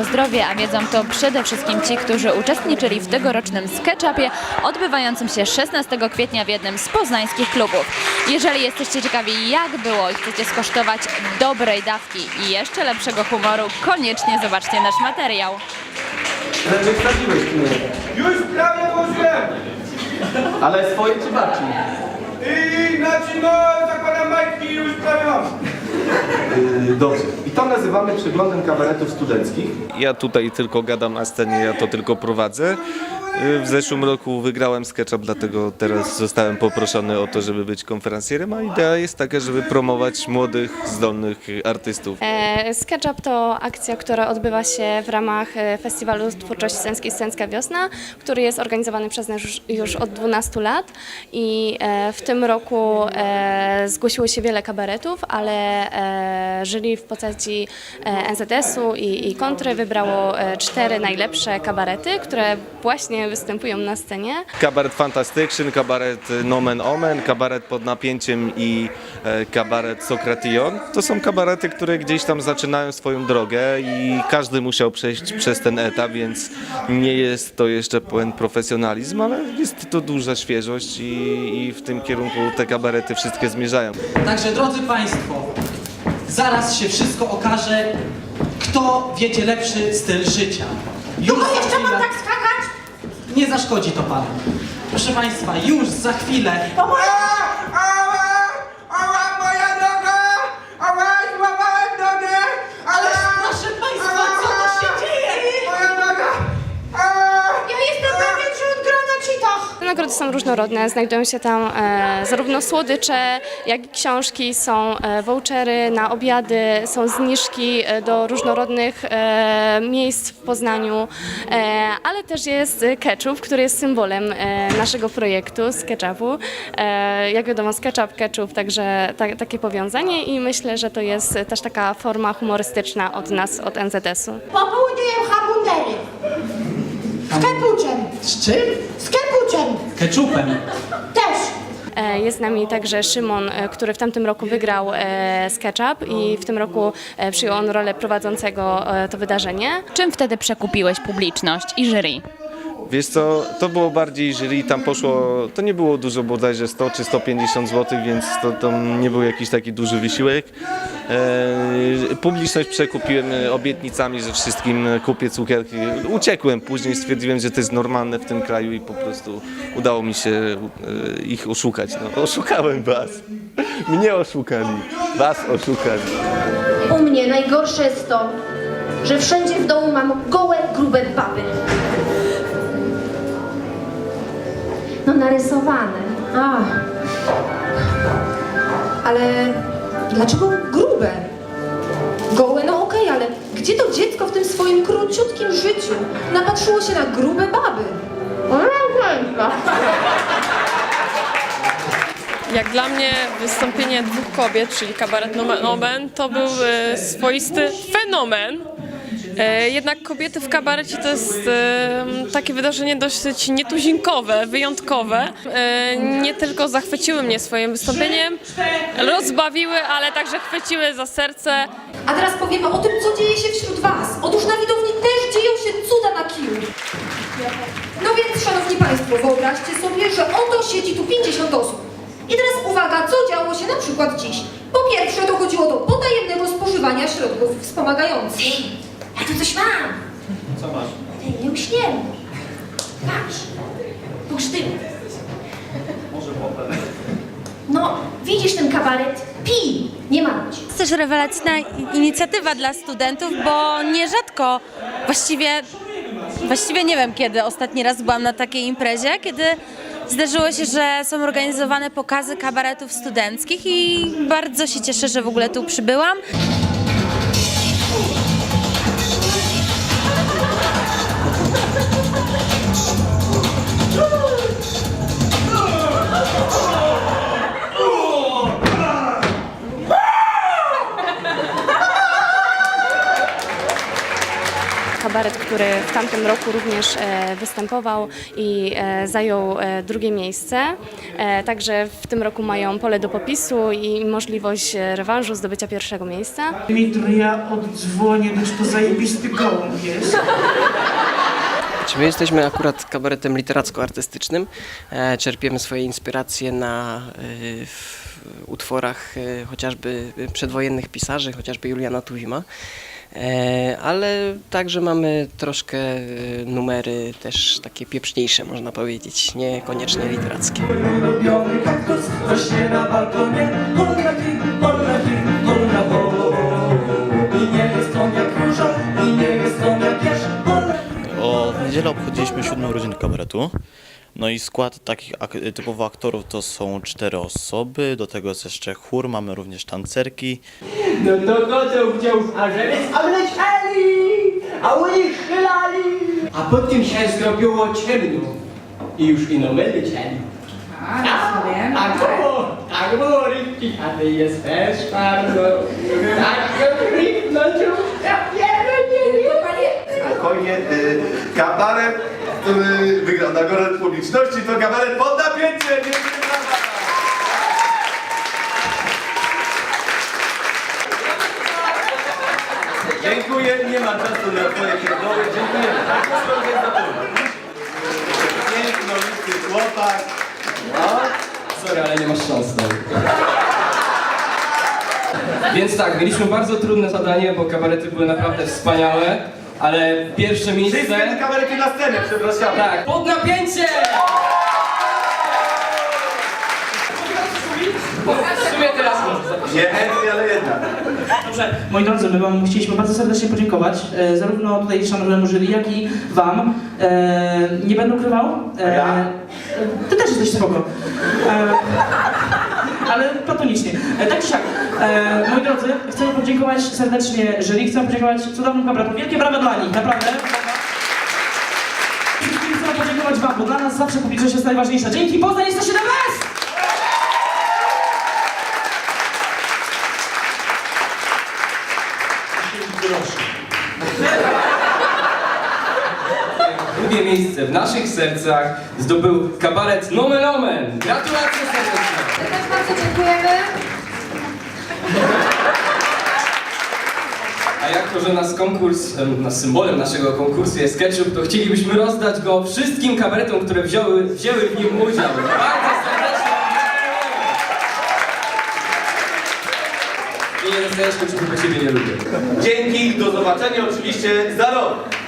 To zdrowie, a wiedzą to przede wszystkim ci, którzy uczestniczyli w tegorocznym SketchUpie odbywającym się 16 kwietnia w jednym z poznańskich klubów. Jeżeli jesteście ciekawi jak było i chcecie skosztować dobrej dawki i jeszcze lepszego humoru, koniecznie zobaczcie nasz materiał. Ale wystawiłeś mnie. Już prawie włożyłem! Ale swoje czy babci? I znaczy no zakładam majtki i już prawie mam. Yy, dobrze. I to nazywamy przeglądem kabaretów studenckich. Ja tutaj tylko gadam na scenie, ja to tylko prowadzę. Y, W zeszłym roku wygrałem SketchUp, dlatego teraz zostałem poproszony o to, żeby być konferencjerem, a idea jest taka, żeby promować młodych, zdolnych artystów. E, SketchUp to akcja, która odbywa się w ramach e, Festiwalu Twórczości Scenckiej Scencka Wiosna, który jest organizowany przez nas już, już od 12 lat i e, w tym roku e, zgłosiło się wiele kabaretów, ale e, jury w postaci e, NZS-u i, i Kontry wybrało e, cztery najlepsze kabarety, które właśnie występują na scenie. Kabaret Fantastyction, kabaret Nomen Omen, kabaret Pod Napięciem i e, kabaret Sokration. To są kabarety, które gdzieś tam zaczynają swoją drogę i każdy musiał przejść przez ten etap, więc nie jest to jeszcze pełen profesjonalizm, ale jest to duża świeżość i, i w tym kierunku te kabarety wszystkie zmierzają. Także drodzy Państwo, zaraz się wszystko okaże, kto wiedzie lepszy styl życia. Już Długo jeszcze mam tak skakać? Nie zaszkodzi to Panu. Proszę Państwa, już za chwilę są różnorodne, znajdują się tam e, zarówno słodycze, jak i książki, są e, vouchery na obiady, są zniżki e, do różnorodnych miejsc w Poznaniu, ale też jest ketchup, który jest symbolem naszego projektu z ketchupu. Jak wiadomo, SketchUp, ketchup, także ta, takie powiązanie i myślę, że to jest też taka forma humorystyczna od nas, od NZS-u. Po południu jem habundery. Z kepuczem. Z czym? Z kepuczem. Keczupem. Też. E, Jest z nami także Szymon, e, który w tamtym roku wygrał e, SketchUp i w tym roku e, przyjął on rolę prowadzącego e, to wydarzenie. Czym wtedy przekupiłeś publiczność i jury? Wiesz co, to było bardziej jury, tam poszło, to nie było dużo, bodajże 100 czy 150 zł, więc to, to nie był jakiś taki duży wysiłek. E, publiczność przekupiłem obietnicami, że wszystkim kupię cukierki. Uciekłem później, stwierdziłem, że to jest normalne w tym kraju i po prostu udało mi się e, ich oszukać. No, oszukałem was. Mnie oszukali, was oszukali. U mnie najgorsze jest to, że wszędzie w domu mam gołe, grube baby. No narysowane. A. Ale dlaczego gdzie to dziecko w tym swoim króciutkim życiu napatrzyło się na grube baby? Jak dla mnie wystąpienie dwóch kobiet, czyli kabaret Nomen Omen, to był e, swoisty fenomen. E, Jednak kobiety w kabarecie to jest e, takie wydarzenie dosyć nietuzinkowe, wyjątkowe. E, Nie tylko zachwyciły mnie swoim wystąpieniem, rozbawiły, ale także chwyciły za serce. A teraz powiemy o tym, co dzieje się wśród Was. Otóż na widowni też dzieją się cuda na kiju. No więc, szanowni Państwo, wyobraźcie sobie, że oto siedzi tu 50 osób. I teraz uwaga, co działo się na przykład dziś. Po pierwsze, dochodziło do potajemnego spożywania środków wspomagających. Ja tu coś mam. Co masz? Ty, nie uśmiech. Patrz. Bursztyn. Może popę. No, widzisz ten kabaret? Pij, nie marudź. jest też rewelacyjna inicjatywa dla studentów, bo nierzadko, właściwie, właściwie nie wiem kiedy ostatni raz byłam na takiej imprezie, kiedy zdarzyło się, że są organizowane pokazy kabaretów studenckich i bardzo się cieszę, że w ogóle tu przybyłam. Kabaret, który w tamtym roku również e, występował i e, zajął e, drugie miejsce. Także w tym roku mają pole do popisu i możliwość rewanżu zdobycia pierwszego miejsca. Dimitru, ja oddzwonię, gdyż to zajebisty gołąb jest. Czy my jesteśmy akurat kabaretem literacko-artystycznym. Czerpiemy swoje inspiracje na w utworach chociażby przedwojennych pisarzy, chociażby Juliana Tuwima. E, ale także mamy troszkę e, numery też takie pieprzniejsze, można powiedzieć, niekoniecznie literackie. O, w niedzielę obchodziliśmy siódmą urodzinę kabaretu. No i skład takich ak- typowo aktorów to są cztery osoby, do tego jest jeszcze chór, mamy również tancerki. No to chodzą wciąż, a żeby a lecieli, a oni chylali. A potem się zrobiło ciemno i już ino my lecieli. A, tak było, tak było, Rybki, a ty jesteś bardzo, tak ryknąć już, ja nie Spokojnie, y, kabaret, który wygrał nagrodę publiczności, to kabaret pod napięcie, wygrana. Dziękuję, nie ma czasu na twoje pierdoły, dziękuję. Pięknolisty chłopak. Sorry, ale nie masz szans Więc tak, mieliśmy bardzo trudne zadanie, bo kabarety były naprawdę wspaniałe, ale pierwsze miejsce... Wszystkie kabarety na scenie, przepraszam. Tak, pod napięcie! W sumie teraz. Nie chętnie, ale jednak. Dobrze, moi drodzy, my Wam chcieliśmy bardzo serdecznie podziękować, e, zarówno tutaj szanownemu jury, jak i Wam. E, nie będę ukrywał. E, ja? Ty też jesteś spoko. E, ale platonicznie. E, tak czy siak, e, moi drodzy, chcemy podziękować serdecznie jury, chcemy podziękować cudownym kabaretom. Wielkie brawa dla nich, naprawdę. Chcemy podziękować Wam, bo dla nas zawsze publiczność jest najważniejsza. Dzięki, Poznań jesteście the best! Drugie miejsce w naszych sercach zdobył kabaret Nomen Omen. Gratulacje serdeczne! Też bardzo dziękujemy. A jako, że nasz konkurs, em, nasz symbolem naszego konkursu jest ketchup, to chcielibyśmy rozdać go wszystkim kabaretom, które wzięły, wzięły w nim udział. Bardzo serdecznie dziękujemy. I ketchupu, bo ciebie nie lubię. Dzięki, do zobaczenia oczywiście za rok.